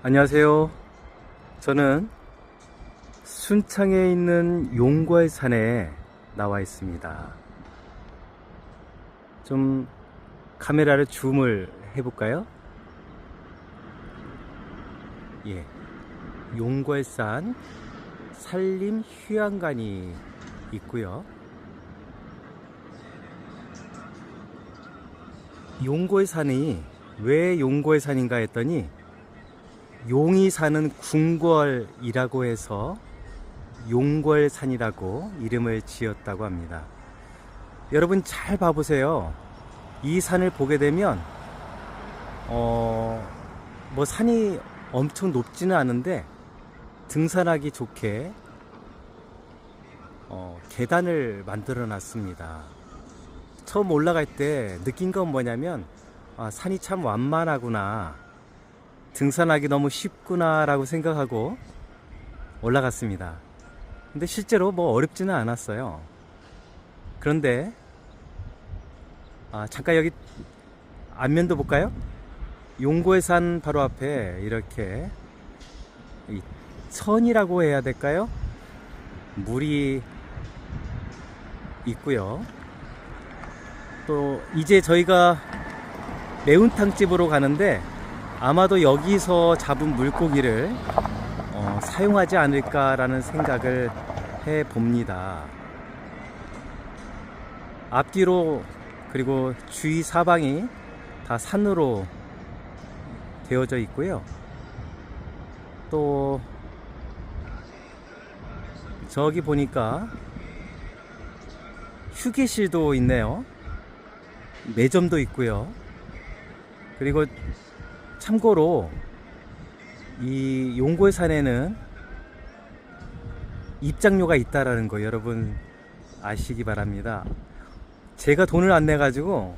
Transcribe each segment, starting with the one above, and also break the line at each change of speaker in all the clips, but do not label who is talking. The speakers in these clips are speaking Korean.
안녕하세요. 저는 순창에 있는 용괄산에 나와 있습니다. 좀 카메라를 줌을 해볼까요? 예. 용괄산 산림 휴양관이 있고요. 용궐산이 왜 용궐산인가 했더니 용이 사는 궁궐이라고 해서 용궐산이라고 이름을 지었다고 합니다. 여러분 잘 봐보세요. 이 산을 보게 되면 어, 뭐 산이 엄청 높지는 않은데 등산하기 좋게 어, 계단을 만들어 놨습니다. 처음 올라갈 때 느낀 건 뭐냐면 아, 산이 참 완만하구나. 등산하기 너무 쉽구나라고 생각하고 올라갔습니다. 근데 실제로 뭐 어렵지는 않았어요. 그런데 아, 잠깐 여기 안면도 볼까요? 용고의 산 바로 앞에 이렇게 이 천이라고 해야 될까요? 물이 있고요. 또 이제 저희가 매운탕 집으로 가는데 아마도 여기서 잡은 물고기를 어, 사용하지 않을까라는 생각을 해 봅니다. 앞뒤로 그리고 주위 사방이 다 산으로 되어져 있고요. 또 저기 보니까 휴게실도 있네요. 매점도 있고요. 그리고 참고로 이 용골산에는 입장료가 있다라는 거 여러분 아시기 바랍니다. 제가 돈을 안 내 가지고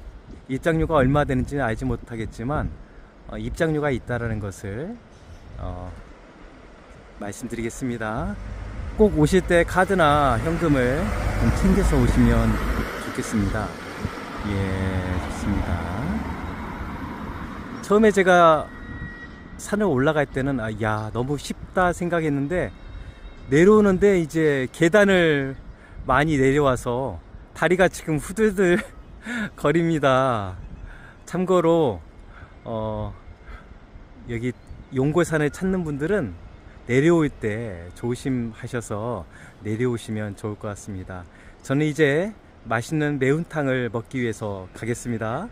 입장료가 얼마 되는지는 알지 못하겠지만 어, 입장료가 있다라는 것을 어, 말씀드리겠습니다. 꼭 오실 때 카드나 현금을 좀 챙겨서 오시면 좋겠습니다. 예, 좋습니다. 처음에 제가 산을 올라갈 때는 아, 야 너무 쉽다 생각했는데 내려오는데 이제 계단을 많이 내려와서 다리가 지금 후들들 거립니다. 참고로 어, 여기 용골산을 찾는 분들은 내려올 때 조심하셔서 내려오시면 좋을 것 같습니다. 저는 이제 맛있는 매운탕을 먹기 위해서 가겠습니다.